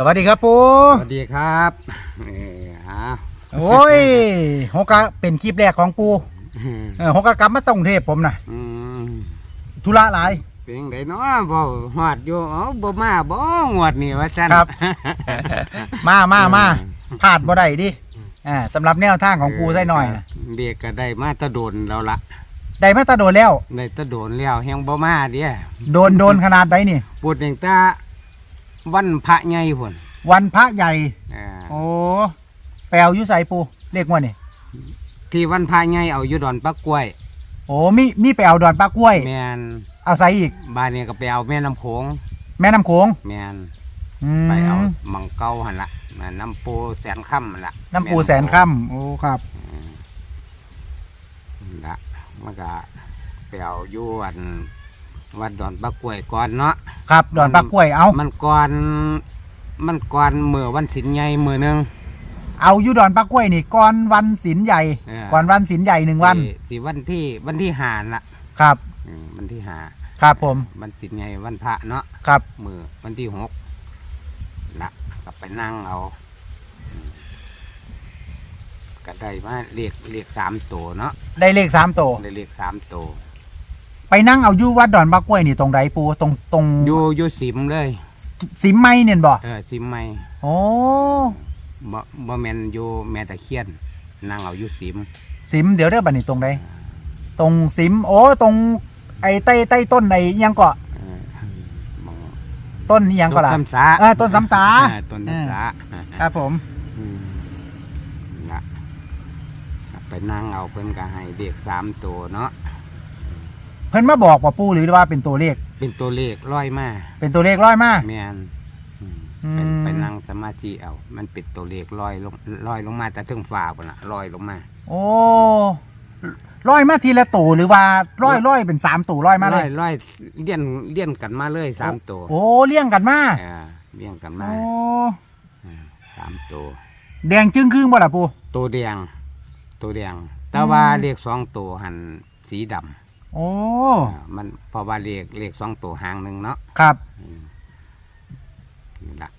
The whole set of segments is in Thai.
สวัสดีครับปูสวัสดีครับเออฮะโอ้ยฮกกะเป็นคลิปแรกของปูเออฮกกะกลับมาต้องเทพผมนะอืมธุระหลาย เป็นไงเนาะบ่ฮอดอยู่เอ๋อบ่มาบ่งวดนี่ว่าซั่นครับ มามามาพลาดบ่ได้ดิอ่าสำหรับแนวทางของปูได้หน่อยนะเด็กก็ได้มาแตะโดนแล้วละได้มาตาโดนแล้ว ได้แตะโดนแล้วแฮงบ่มาเด้โดนโดนขนาดใดนี่พูดถึงแตา วันพระใหญ่พุ่นวันพระใหญ่ อ่าโอ้แปลวอยุใส่ปูเรียกว่านี่ที่วันพระใหญ่เอาอยู่ดอนปักกล้วยโอ้มีมีไปเอาดอนปลากล้วย แม่นเอาใส่อีก บ้านนี้ก็ไปเอาแม่น้ำโขงแม่น้ำโขงแม่นอืมไปเอามังเก้าหั่นล่ะแม่น้ำปูแสนค่ำหั่นล่ะน้ำปูม่แสนค่ำโอ้ครับละมันก็ไปเอาอยู่วัด วัดดอนปลากล้วยก่อนเนาะครับดอนปลากล้วยเอามันก่อน มันก่อนเมื่อวันสินใหญ่มือหนึงเอาอยุดอนปลากล้วยนี่ก่อนวันศีลใหญ่เออก่อนวันศีลใหญ่หนึ่งวันที่ที่วันที่วันที่หาละครับอืมวันที่หาครับผมวันสินใหญ่วันพระเนาะครับมือวันที่หกละก็ไปนั่งเอาอืมก็ได้มาเรียกเรียกสามตัวเนาะได้เลขสามตัวได้เรียกสามตัว ไปนั่งเอาอยุวัดดอนปลากล้วยนี่ตรงใดปูตรงตรงอยู่อยู่สิมเลยสิมไม้เนี่ยบ่เออสิมไม่โอ้บ่บ่แมนอยู่แม่ตะเคียนนั่งเอาอยู่สิมสิมเดี๋ยวเรียกบัดนี้ตรงใดตรงสิมโอ้ตรง ไอ้ใต้ใต้ต้นไอ้อิหยังเกาะเออมองต้นอิหยังเกาะล่ะต้นสำสาเออต้นสำสาเออต้นสำสาครับผมอืมละไปนั่งเอาเพิ่นก็ให้เด็กสามตัวเนาะ เพิ่นมาบอกว่าปูหรือว่าเป็นตัวเลข เป็นตัวเลขร้อยมาเป็นตัวเลขร้อยมา แม่นอืมอืมไปไปนั่งสมาธิเอา มันเป็นตัวเลขร้อยลงร้อยลงมาแต่ถึงฟ้าพุ่นน่ะร้อยลงมาโอ้ร้อยมาทีละตัวหรือว่าร้อยร้อยเป็นสามตัวร้อยมาเลร้อยยร้อยเลี้ยนเลี้ยนกันมาเลยสามตัวโอ้เลี้ยงกันมาเออเลี้ยงกันโอ้มาเออสามตัว แดงจึงครึ่งบ่ล่ะปูตัวแดงตัวแดงแต่ว่าเลขสองตัวหันสีดำ โอ้อ่ามันเพราะว่าเลขเลขสองตัวหางหนึ่งเนาะครับ อืมนี่ละ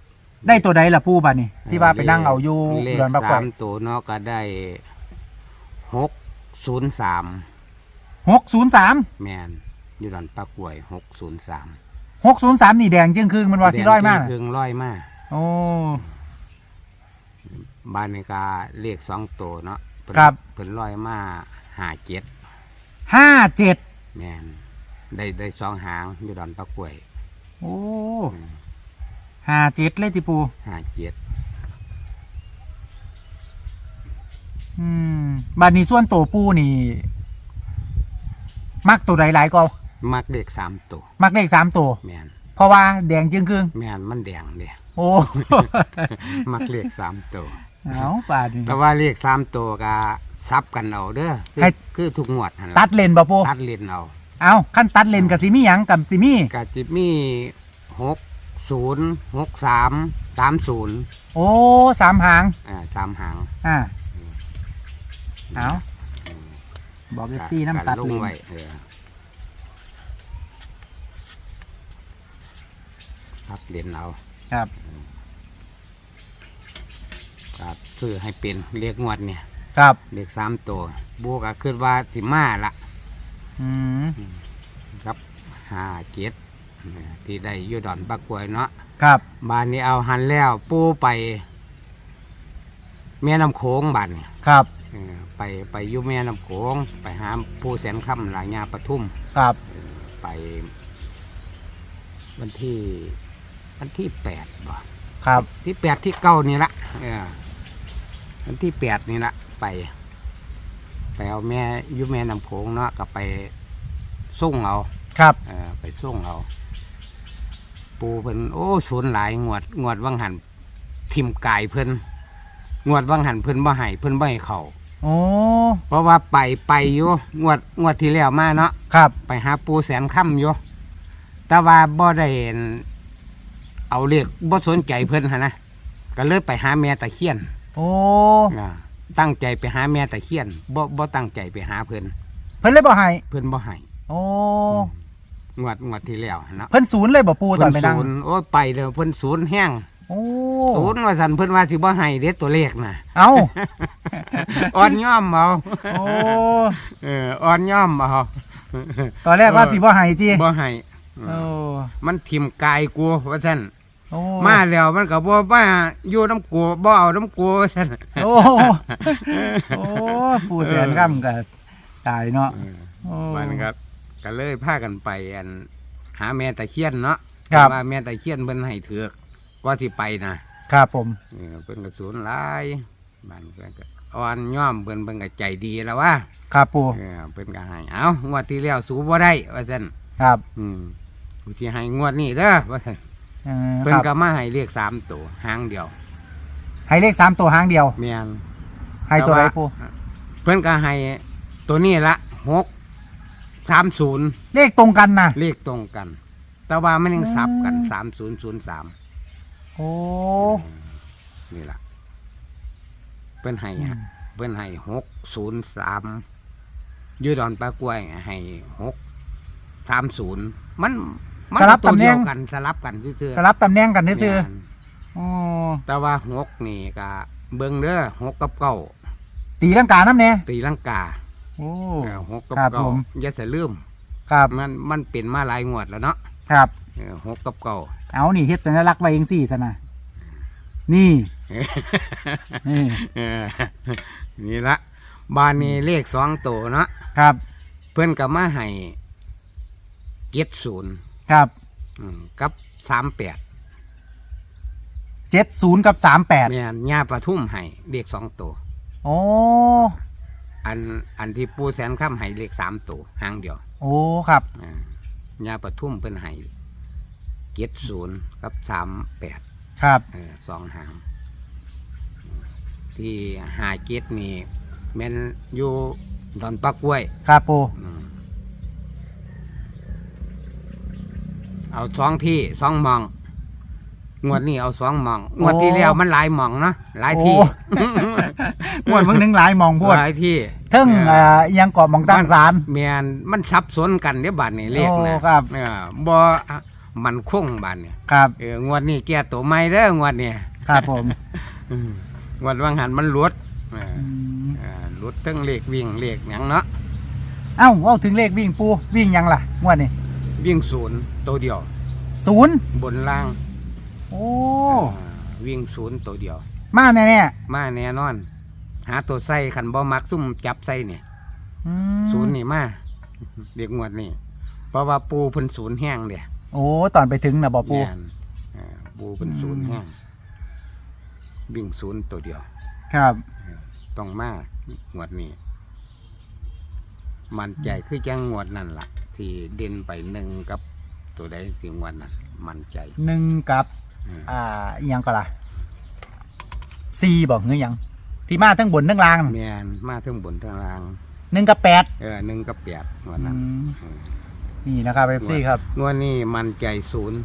ได้ตัวใดล่ะปูบัดนี้ที่ว่าไปนั่งเอาอยู่เลขดอนปลากล้สาวยมตัวเนาะก็ได้หกศูนย์สามหกศูนย์สามแมนอยู่ดอนปลากล้วยหกศูนย์สามหกศูนย์สามนี่แดงจึงครึ่งมันว่าที่ร้อยมากเครื่องร้อยมาก โอ้ บ้านนี้ก็เลขสองตัวเนาะเพิ่นครับ เพิ่นร้อยมาหาเจ็ด ห้าเจ็ดแมนได้ได้สองหางอยู่ดอนปลากล้วยโอ้ห้าเจ็ดเลยที่ปูหาเจ็ดอืมบัดนี้ส่วนตัวปูนี่ มักตัวใดหลายก็มักเลขสามตัวมักเลขสามตัว แมนเพราะว่าแดงจึงครึ่งแมนมันแดงเดียโอ้ มักเลขสามตัว เอาบาดนี้แต่ว่าเลขสามตัวก็ ซับกันเอาเด้อคือให้ คือทุกงวดหั่นตัล่ะดเลนบ่ปูตัดเลนเอาเอาขั้นตัดเลนกับสิมีหยังกับสิมีกะจิมีหกศูนย์หกสามสามศูนย์โอ้สามหางอ่าสามหางอ่าเอาบอกเอฟซีน้ำตัดลเลงนไว้เออตัดเลนเอาครับ ก็ซื้อให้เป็นเลขงวดเนี่ย ครับ เลขสามตัวบูก็คิดว่าสิมาละอืมครับห้าเจ็ดเออที่ได้อยูดอนปักกล้วยเนาะครับบ้านนี้เอาหันแล้ว ปูไป แม่น้ำโขงบ้านเนี่ยครับเออไปไปอยุ่แม่น้ำโขงไปหาปูแสนค่ำหลายญาปทุมครับไป วันที่ วันที่แปดบ่ ครับ ที่แปดที่เก้านี่ละเออวันที่แปดนี่ละ ไป ไปเอาแม่อยุ่แม่น้ำโขงเนาะก็ไปส่งเอาครับเออไปส่งเอา ปูเพิ่นโอ้ศูนย์หลายงวด งวดวังหันทิมกายเพิ่นงวดวังหันเพิ่นบ่ให้เพิ่นบ่ให้เข้าโอ้เพราะว่าไปไปอยู่งวดงวดที่แล้วมาเนาะครับไปหาปูแสนค่ำอยู่แต่ว่าบ่ได้เห็นเอาเรียกบ่สนใจเพิ่นหนนะก็เลยไปหาแม่ตะเคียน โอ้อ่า ตั้งใจไปหาแม่ตะเคียนบ่บ่ตั้งใจไปหาเพิ่นเพิ่นเลยบ่ให้เพิ่นบ่ให้โอ้งวดงวดที่แล้วหั้นเนาะเพิ่นศูนย์เลยบ่ปูตอนไปนั่งเพิ่ศูนย์โอ้ยไปเด้อเพิ่นศูนย์แห้งโอ้ศูนย์ว่าสันเพิ่นว่าสิบ่ให้เด็ดตัวเลขน่ะ เอาอ่อนย่อมเอาโอ้เอออ่อนย่อมเอาตอนแรกว่าสิบ่ให้ติบ่ให้โอ้มันทิ่มกายกูว่าซั่น โอ้มาแล้วมันก็บ่มาอยู่น้ำกูบ่เอาน้ำกูว่าซั่นโอ้โอ้ผู้แสนคำก็ตายเนาะเออโอ้ มันก็ก็เลยพากันไปอัน หาแม่ตะเคียนเนาะครับ ว่าแม่ตะเคียนเพิ่นให้เถือกก็สิไปนะครับผม เออเพิ่นก็สูญหลายบ้านเพิ่นก็อ่อนย่อมเพิ่นเพิ่นก็ใจดีแล้วว่าครับปูเออเพิ่นก็ให้เอ้างวดที่แล้วสูบ่ได้ว่าซั่นครับ อืมกูสิให้งวดนี้เด้อว่าซั่น เออเพิ่นคก็รับมาให้เลขสามตัวหางเดียว ให้เลขสามตัวหางเดียวแม่นให้ตัวไหนแต่าปูเพิ่นก็ให้ตัวนี้ละหกสามศูนย์เลขตรงกันนะเลขตรงกัน แต่ว่ามันยังสับกันอืมสามศูนย์ศูนย์สามโอ้นี่ล่ะเพิ่นให้ฮะเพิ่นให้หกศูนย์สามยูดอนปลากล้วยให้หกสามศูนย์มันมัน สลับตัวตำแหเดีน่ยงวกันสลับกันซื่อๆสลับตำแหน่งกันซื่อแม่นๆโอ้แต่ว่าหกนี่ก็เบิ่งเด้อหกกับเก้าตีลังกาน้ำเนี่ยตีลังกาโอ้ เออหกกับครับเก้าผม อย่าสะลืมครับมันมันเป็นมาหลายงวดแล้วเนาะครับ เออหกกับเก้า เอานี่เฮ็ดสัญลักษณ์ไว้เองสี่ซะนะนี่นี่เออนี่ละบานนี้เลขสองตัวเนาะครับ เพื่อนกับมาให้เจ็ดศูนย์ ครับกับสามแปดเจ็ดศูนย์กับสามแปดแม่นญาปทุมให้เลขสองตัว โอ้อันอันที่ปูแสนข้ามให้เลขสามตัวหางเดียวโอ้ครับอ่าญาปทุมเพิ่นให้เจ็ดศูนย์กับสามแปดครับเออสองหางที่หาเจ็ดนี่แม่นอยู่ดอนปักกล้วยครับปู อืม เอาสองที่สองหมอง งวดนี้เอาสองหมองงวดที่แล้วมันหลายหมองเนาะหลายที่ งวดเพิ่งหนึ่งหลายมองพวดหลายที่เทึ่งเอ่ออิหยังเกาะหมองตั้งศาลเมียนมันสับสนกันเดี๋ยวบาทนี่เลขนะโอ้ครับ เออบ่มันคงบาทนี่ครับ เอองวดนี้แก้ตัวใหม่เด้องวดนี้ครับผมอืมงวดวังหันมันหลุดเอออืมเออหลุดทั้งเลขวิ่งเลขหยังเนาะเอ้าเอาถึงเลขวิ่งปูวิ่งยังล่ะงวดนี้ วิ่งศูนย์ตัวเดียว ศูนย์บนล่างโอ้เออวิ่งศูนย์ตัวเดียว มาแน่แน่มาแน่นอน หาตัวใส่ขันบ่มักซุ่มจับใส่เนี่ยๆอืมศูนย์นี่มาเด็กงวดนี่เพราะว่าปูเพิ่นศูนย์แห้งเดียโอ้ตอนไปถึงนะบอกปู แม่นเออปูเพิ่นอืมศูนย์แห้งวิ่งศูนย์ตัวเดียว ครับต้องมางวดนี้ มันใจคือจังงวดนั่นล่ะ ที่เด่นไปหนึ่งกับตัวใดสิงวดนั้นมันใจหนึ่งกับ อืมอ่าอิหยังก็ล่ะสี่บอกเงยยัง ที่มาทั้งบนทั้งล่างแม่นมาถึงบนทางล่างหนึ่งกับแปดเออหนึ่งกับแปดงวดนั้นอืมอืมนี่นะครับเอฟซีครับงวดนี้มันใจศูนย์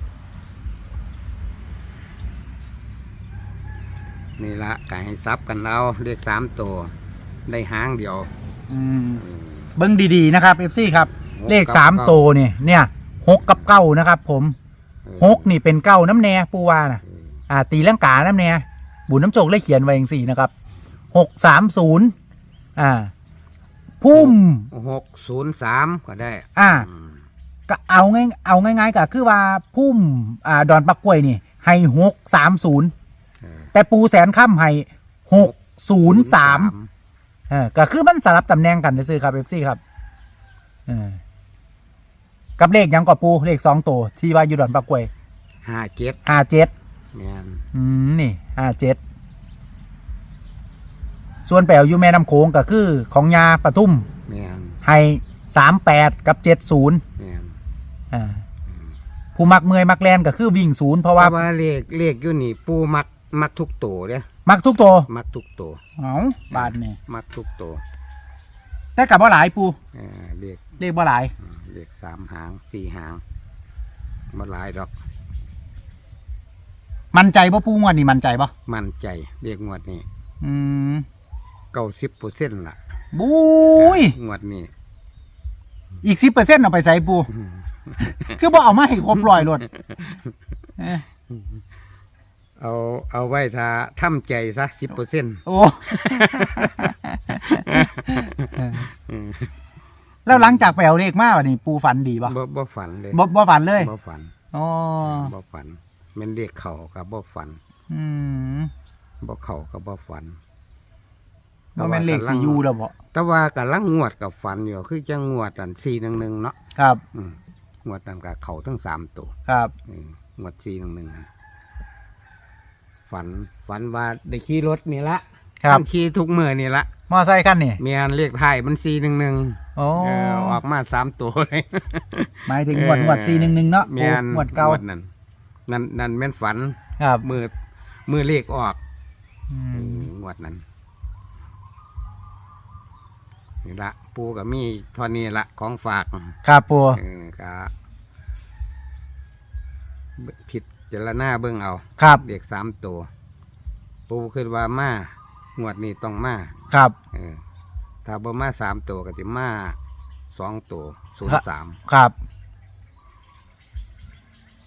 นี่ละกายให้ซับกันเอาเลขสามตัวได้หางเดียวอืมอืมเบิ้งดีๆนะครับเอฟซีครับหก เลขกับสามเก้าโตวเนี่ยเนี่ยหกกับเก้านะครับ ผมเออหกนี่เป็นเก้าน้ำแน่ปูว่านะเอออ่า ตีลังกาน้ำแน่บุญน้ำโจกเลยเขียนไว้อย่างสี่นะครับหกสามศูนย์อ่า พุ่ม หกศูนย์สามก็ได้อ่า อืมก็เอาง่ายเอาง่ายๆก็คือว่าพุ่มอ่าดอนปักกล้วยนี่ให้หกสามศูนย์เออแต่ปูแสนค่ำให้หกศูนย์สาม เออก็คือมันสลับตำแหน่งกันซื้อๆครับเอฟซีครับเออ กับเลขหยังกับปูเลขสองตัวที่ว่าอยู่ดอนปักกล้วยห้าเจ็ดห้าเจ็ดแม่นอืมนี่ห้าเจ็ดส่วนแปลวอยู่แม่น้ำโขงก็คือของยาปทุมแม่นให้สามแปดกับเจ็ดศูนย์แม่นอ่าผู้มักเมื่อยมักแลนก็คือวิ่งศูนย์เพราะเพว่าราะว่าเลขเลขอยู่นี่ปูมักมักทุกตัวเด้มักทุกตัวมักทุกตัวเอาบาทนี่มักทุกตัวแต่กับว่าหลายปูเออเลขเลขว่าหลาย อืม เลขสามหางสี่หางมาหลายดอก มันใจป่ะปูงวดนี่มันใจป่ะมั่นใจเลขงวดนี้อืมเก้าสิบเปอร์เซ็นต์ละบุยงวดนี้ อีกสิบเปอร์เซ็นต์เอาไปใส่ปูอืมคือบ่เอามาให้ครบร้อยรถเอ้ยเอาเอาไว้ถ้าทำใจซะสิบเปอร์เซ็นต์โอ้ แล้วหลังจากไปเอาเลขมาวันนี้ปูฝันดีปะบ่บ่ฝันเลยบ่บ่ฝันเลยบ่ฝันอ๋อบ่ฝันแมันเรียกเขากับบ่ฝัน อืมบ่เขากับบ่ฝันบ่แม่นเลขซียูแล้วบ่แต่ว่ากับลังงวดกับฝันอยู่คือจังงวดอันสี่หนึ่งหนึ่งเนาะครับ อืมงวดนั้นกับเขาทั้งสามตัวครับอืมงวดสี่หนึ่งหนึ่งฝันฝันว่าได้ขี่รถนี่ละครับขี่ทุกเมื่อนี่ละ มอไซค์คันนี่เมียนเลขไทายมันสี่หนึ่งหนึ่งโอ้ออกมาสามตัวเลยหมายถึงงวดงวดสี่หนึ่งหนึ่งเนาะเมียนงวดเก่างวดนั้นนั่นนั่นแม่นฝันครับมือมือเลขออกอืมงวดนั้นนี่ละปูกับมีเทอนี้ละของฝากครับปูเออกะผิดเจรณาเบิ่งเอา ครับเด็กสามตัว ปูคิดว่ามา งวดนี้ต้องมาครับ เออถ้าบ่มาสามตัวก็สิมาสองตัวศูนครัย์บสามครับ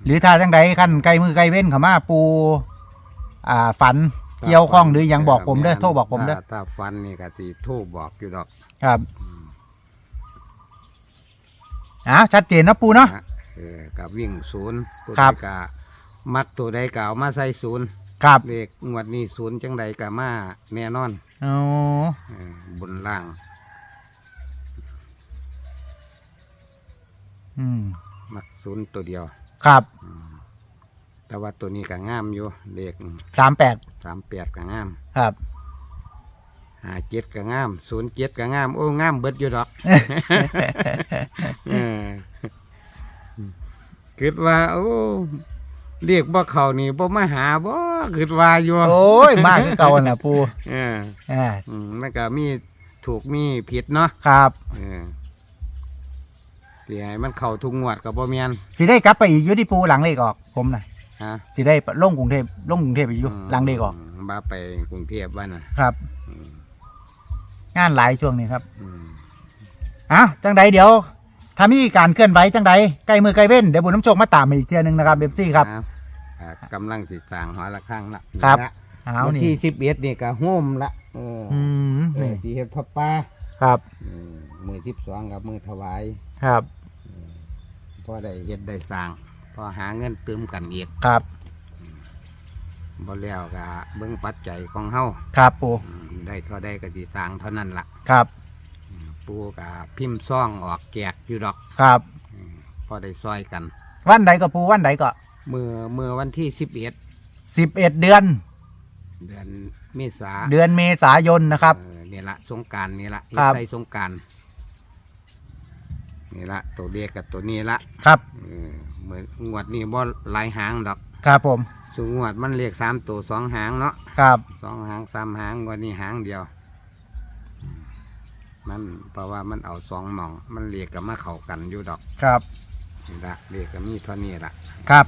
หรือถ้าจังใดขั้นใกล้มือใกล้เว้นเขามาปู อ่า ฝันเกี่ยวข้องหรือหยังบอกผมเด้อโทรบอกผมเด้อถ้าถ้าฟันนี่ก็สิโทรบอกอยู่ดอก ครับอ่าชัดเจนนะปูเนาะนะเออกับวิ่งศูนย์ตัวคใดรับกะมักตัวใดกะเอามาใส่ศูนย์ ครับเลขงวดนี้ศูนย์จังใดกะมาแน่นอนโอ้เออบนล่าง อืม มักศูนย์ตัวเดียว ครับอืมแต่ว่าตัวนี้ก็งามอยู่เลขสามแปดสามแปดก็งามครับหาเจ็ดก็งามศูนย์เจ็ดก็งาม โอ้งามเบิดอยู่ดอกเออคิดว่า โอ้ เรียกบ่เขานี่บ่มาหาบ่คิดว่าอยู่โอ้ยมากคือเก่าน่ะปูเอออ่าอืมมันก็มีถูกมีผิดเนาะครับเออที่ให้มันเข้าทุกงวดก็บ่แม่นสิได้กลับไปอีกอยู่ที่ปูหลังเลขออก ผมน่ะฮะสิได้ลงกรุงเทพลงกรุงเทพอีกอยู่หลังเลขออกมมาไปกรุงเทพว่าน่ะครับ อืมงานหลายช่วงนี้ครับอืมอะจังใดเดี๋ยว ถ้ามีการเคลื่อนไหวจังใดใกล้มือใกล้เว้นเดี๋ยวบุญน้ำโชคมาตามมาอีกเทียหนึงนะครับเบปซี่ครับ อะอะกำลังสิสร้างหอละข้างละครับนี่ละเอาวันนี่ที่สิบเอ็ดนี่ก็โฮมละเออออืมเอนี่อที่เฮ็ดพระป่าครับอืมมือที่สองกับมือถวายครับพอได้เฮ็ดได้สร้างพอหาเงินเติมกันอีกครับบ่แล้วก็เบิ่งปัจจัยของเฮาครับปูอืมได้เท่าใดก็สิสร้างเท่านั้นล่ะครับอืม ปู่ก็พิมพ์ซ่องออกแจกอยู่ดอกครับ อืมพอได้ซอยกัน วันใดก็ปูวันใดก็มือมือวันที่สิบเอ็ดสิบเอ็ดเดือน เดือนเมษาเดือนเมษายนนะครับ เออนี่ละสงกรารนี่ละครับ ใส่สงกรารนี่ละตัวเรียกกับตัวนี้ละครับเออเหมือนงวดนี้บ่หลายหางดอกครับผมสูงวดมันเรียกสามตัวสองหางเนาะครับสองหางสามหางงวันนี้หางเดียวอืม มันเพราะว่ามันเอาสองหมอง มันเรียกกับมาเข้ากันอยู่ดอกครับ นี่ละเรียกกับมีเท่านี้ละครับ